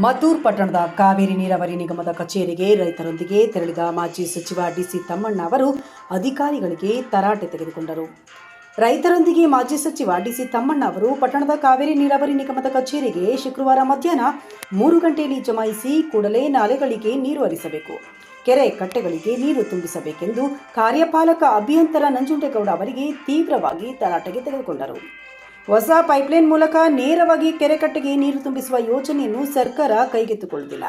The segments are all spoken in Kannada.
ಮದ್ದೂರು ಪಟ್ಟಣದ ಕಾವೇರಿ ನೀರಾವರಿ ನಿಗಮದ ಕಚೇರಿಗೆ ರೈತರೊಂದಿಗೆ ತೆರಳಿದ ಮಾಜಿ ಸಚಿವ ಡಿಸಿ ತಮ್ಮಣ್ಣ ಅವರು ಅಧಿಕಾರಿಗಳಿಗೆ ತರಾಟೆ ತೆಗೆದುಕೊಂಡರು. ರೈತರೊಂದಿಗೆ ಮಾಜಿ ಸಚಿವ ಡಿಸಿ ತಮ್ಮಣ್ಣ ಅವರು ಪಟ್ಟಣದ ಕಾವೇರಿ ನೀರಾವರಿ ನಿಗಮದ ಕಚೇರಿಗೆ ಶುಕ್ರವಾರ ಮಧ್ಯಾಹ್ನ ಮೂರು ಗಂಟೆಯಲ್ಲಿ ಜಮಾಯಿಸಿ ಕೂಡಲೇ ನಾಲೆಗಳಿಗೆ ನೀರು ಹರಿಸಬೇಕು. ಕೆರೆ ಕಟ್ಟೆಗಳಿಗೆ ನೀರು ತುಂಬಿಸಬೇಕೆಂದು ಕಾರ್ಯಪಾಲಕ ಅಭಿಯಂತರ ನಂಜುಂಡೇಗೌಡ ಅವರಿಗೆ ತೀವ್ರವಾಗಿ ತರಾಟೆಗೆ ತೆಗೆದುಕೊಂಡರು. ಹೊಸ ಪೈಪ್ಲೈನ್ ಮೂಲಕ ನೇರವಾಗಿ ಕೆರೆಕಟ್ಟೆಗೆ ನೀರು ತುಂಬಿಸುವ ಯೋಜನೆಯನ್ನು ಸರ್ಕಾರ ಕೈಗೆತ್ತಿಕೊಳ್ಳುತ್ತಿಲ್ಲ.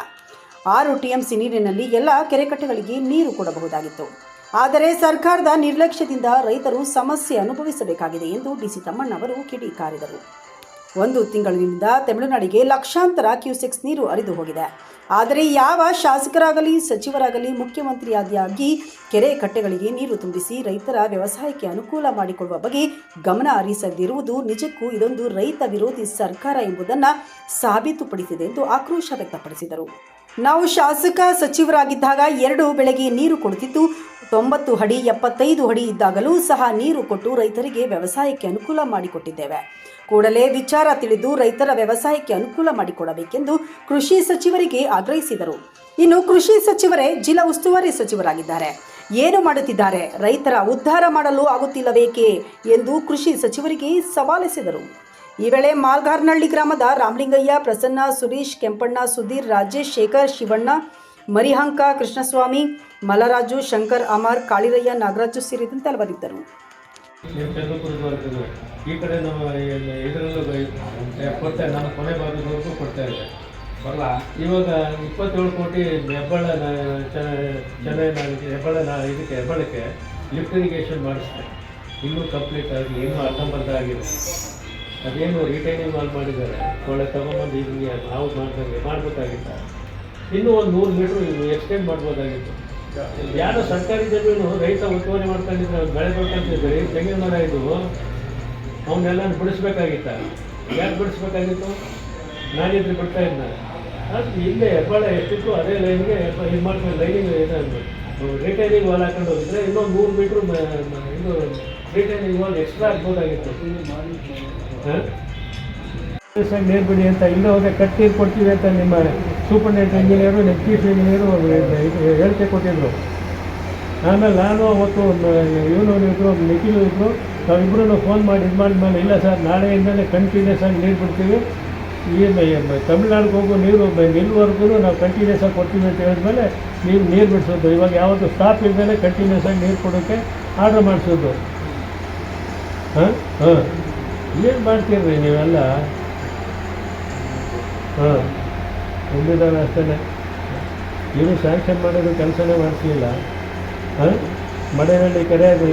ಆರು ಟಿಎಂಸಿ ನೀರಿನಲ್ಲಿ ಎಲ್ಲ ಕೆರೆಕಟ್ಟೆಗಳಿಗೆ ನೀರು ಕೊಡಬಹುದಾಗಿತ್ತು. ಆದರೆ ಸರ್ಕಾರದ ನಿರ್ಲಕ್ಷ್ಯದಿಂದ ರೈತರು ಸಮಸ್ಯೆ ಅನುಭವಿಸಬೇಕಾಗಿದೆ ಎಂದು ಡಿಸಿ ತಮ್ಮಣ್ಣ ಅವರು ಕಿಡಿಕಾರಿದರು. ಒಂದು ತಿಂಗಳಿನಿಂದ ತಮಿಳುನಾಡಿಗೆ ಲಕ್ಷಾಂತರ ಕ್ಯೂಸೆಕ್ಸ್ ನೀರು ಹರಿದು ಹೋಗಿದೆ. ಆದರೆ ಯಾವ ಶಾಸಕರಾಗಲಿ, ಸಚಿವರಾಗಲಿ ಮುಖ್ಯಮಂತ್ರಿಯಾದಿಯಾಗಿ ಕೆರೆ ಕಟ್ಟೆಗಳಿಗೆ ನೀರು ತುಂಬಿಸಿ ರೈತರ ವ್ಯವಸಾಯಕ್ಕೆ ಅನುಕೂಲ ಮಾಡಿಕೊಡುವ ಬಗ್ಗೆ ಗಮನ ಹರಿಸದಿರುವುದು ನಿಜಕ್ಕೂ ಇದೊಂದು ರೈತ ವಿರೋಧಿ ಸರ್ಕಾರ ಎಂಬುದನ್ನು ಸಾಬೀತುಪಡಿಸಿದೆ ಎಂದು ಆಕ್ರೋಶ ವ್ಯಕ್ತಪಡಿಸಿದರು. ನಾವು ಶಾಸಕ ಸಚಿವರಾಗಿದ್ದಾಗ ಎರಡು ಬೆಳೆಗೆ ನೀರು ಕೊಡುತ್ತಿದ್ದು ತೊಂಬತ್ತು ಅಡಿ, ಎಪ್ಪತ್ತೈದು ಅಡಿ ಇದ್ದಾಗಲೂ ಸಹ ನೀರು ಕೊಟ್ಟು ರೈತರಿಗೆ ವ್ಯವಸಾಯಕ್ಕೆ ಅನುಕೂಲ ಮಾಡಿಕೊಟ್ಟಿದ್ದೇವೆ. ಕೂಡಲೇ ವಿಚಾರ ತಿಳಿದು ರೈತರ ವ್ಯವಸಾಯಕ್ಕೆ ಅನುಕೂಲ ಮಾಡಿಕೊಡಬೇಕೆಂದು ಕೃಷಿ ಸಚಿವರಿಗೆ ಆಗ್ರಹಿಸಿದರು. ಇನ್ನು ಕೃಷಿ ಸಚಿವರೇ ಜಿಲ್ಲಾ ಉಸ್ತುವಾರಿ ಸಚಿವರಾಗಿದ್ದಾರೆ. ಏನು ಮಾಡುತ್ತಿದ್ದಾರೆ? ರೈತರ ಉದ್ಧಾರ ಮಾಡಲು ಆಗುತ್ತಿಲ್ಲಬೇಕೇ ಎಂದು ಕೃಷಿ ಸಚಿವರಿಗೆ ಸವಾಲೆಸೆದರು. ಈ ವೇಳೆ ಮಾಲ್ಗಾರ್ನಹಳ್ಳಿ ಗ್ರಾಮದ ರಾಮಲಿಂಗಯ್ಯ, ಪ್ರಸನ್ನ, ಸುರೇಶ್, ಕೆಂಪಣ್ಣ, ಸುಧೀರ್, ರಾಜೇಶ್, ಶೇಖರ್, ಶಿವಣ್ಣ, ಮರಿಹಂಕ, ಕೃಷ್ಣಸ್ವಾಮಿ, ಮಲರಾಜು, ಶಂಕರ್, ಅಮರ್, ಕಾಳಿರಯ್ಯ, ನಾಗರಾಜು ಸೇರಿದಂತೆ ಹಲವರಿದ್ದರು. ಈ ಕಡೆ ನಮ್ಮ ಇದರಲ್ಲೂ ಕೊಡ್ತಾ ನಾನು ಕೊನೆ ಭಾಗದವರೆಗೂ ಕೊಡ್ತಾ ಇದ್ದೆ ಬರಲ್ಲ ಇವಾಗ ಇಪ್ಪತ್ತೇಳು ಕೋಟಿ ಹೆಬ್ಬಳ ಚೆನ್ನ- ಚೆನ್ನೈ ನ- ಹೆಬ್ಬಾಳ ಇದಕ್ಕೆ, ಹೆಬ್ಬಳಕ್ಕೆ ಲಿಫ್ಟ್ ಇರಿಗೇಷನ್ ಮಾಡಿಸ್ತೆ ಇನ್ನೂ ಕಂಪ್ಲೀಟ್ ಆಗಿ, ಇನ್ನೂ ಅರ್ಧಂಬರ್ಧ ಆಗಿದೆ ಅದೇನು ರಿಟೈನಿಂಗ್ ವಾಲ್ ಮಾಡಿದ್ದಾರೆ? ಒಳ್ಳೆ ತಗೊಂಬಂದು ಹಿಂಗೆ ನಾವು ಮಾಡ್ದಂಗೆ ಮಾಡಬೇಕಾಗಿತ್ತ? ಇನ್ನೂ ಒಂದು ನೂರು ಮೀಟ್ರ್ ಎಕ್ಸ್ಟೆಂಡ್ ಮಾಡ್ಬೋದಾಗಿತ್ತು. ಯಾರೋ ಸರ್ಕಾರಿ ಜಮೀನು ರೈತ ಉತ್ಪಾದನೆ ಮಾಡ್ಕೊಂಡಿದ್ರೆ ಬೆಳೆ ಬೆಳ್ಕೊಂತಿದ್ರೆ ತೆಂಗಿನ ಮರ ಇದು? ಅವನ್ನೆಲ್ಲ ಬಿಡಿಸ್ಬೇಕಾಗಿತ್ತ? ಯಾಕೆ ಬಿಡಿಸ್ಬೇಕಾಗಿತ್ತು? ನಾನಿದ್ರೆ ಬಿಡ್ತಾ ನಾನು ಅದು ಇಲ್ಲೇ ಹೆಬ್ಬಾಳ ಎಷ್ಟಿತ್ತು ಅದೇ ಲೈನ್ಗೆ ಇದು ಮಾಡ್ಕೊಂಡು ಲೈನಿಂಗ್ ಇದು ರಿಟೈನಿಂಗ್ ವಾಲ್ ಹಾಕೊಂಡು ಹೋಗಿದ್ರೆ ಇನ್ನೊಂದು ನೂರು ಮೀಟ್ರ್ ಇದು ರಿಟೈನಿಂಗ್ ವಾಲ್ ಎಕ್ಸ್ಟ್ರಾ ಆಗ್ಬೋದಾಗಿತ್ತು ಹಾಂ? ಸರ್ ನೀರು ಬಿಡಿ ಅಂತ ಇಲ್ಲೇ ಹೋಗಿ ಕಟ್ಟಿ ಕೊಡ್ತೀವಿ ಅಂತ ನಿಮ್ಮ ಸೂಪರ್ನೆಂಟ್ ಇಂಜಿನಿಯರು ನಿಮ್ಮ ಚೀಫ್ ಇಂಜಿನಿಯರು ಹೇಳಿಕೆ ಕೊಟ್ಟಿದ್ರು. ಆಮೇಲೆ ನಾನು ಅವತ್ತು ಇವನು ಇಬ್ಬರು ನಿಖಿಲ್ ಇಬ್ಬರು ನಾವಿಬ್ಬರು ಫೋನ್ ಮಾಡಿ ಇದು ಮಾಡಿದ್ಮೇಲೆ ಇಲ್ಲ ಸರ್, ನಾಳೆಯಿಂದಲೇ ಕಂಟಿನ್ಯೂಸ್ ಆಗಿ ನೀರು ಬಿಡ್ತೀವಿ. ಈ ತಮಿಳ್ನಾಡಿಗೆ ಹೋಗೋ ನೀರು ನಿಲ್ವರೆಗೂ ನಾವು ಕಂಟಿನ್ಯೂಸ್ ಆಗಿ ಕೊಡ್ತೀವಿ ಅಂತ ಹೇಳಿದ್ಮೇಲೆ ನೀವು ನೀರು ಬಿಡಿಸೋದು. ಇವಾಗ ಯಾವತ್ತು ಸ್ಟಾಪ್ ಇಲ್ಲದೇ ಕಂಟಿನ್ಯೂಸ್ ಆಗಿ ನೀರು ಕೊಡೋಕ್ಕೆ ಆರ್ಡ್ರ್ ಮಾಡಿಸೋದು. ಹಾಂ? ಹಾಂ. ಏನು ಮಾಡ್ತೀರಿ ನೀವೆಲ್ಲ? ಹಾಂ. ತುಂಬಿದ್ದಾವೆ ಅಷ್ಟೇ ಏನು ಸ್ಯಾಂಕ್ಷನ್ ಮಾಡೋದು ಕೆಲಸನೇ ಮಾಡ್ತಿಲ್ಲ. ಹಾಂ? ಮನೆಯಲ್ಲಿ ಕೆರೆ ಅದು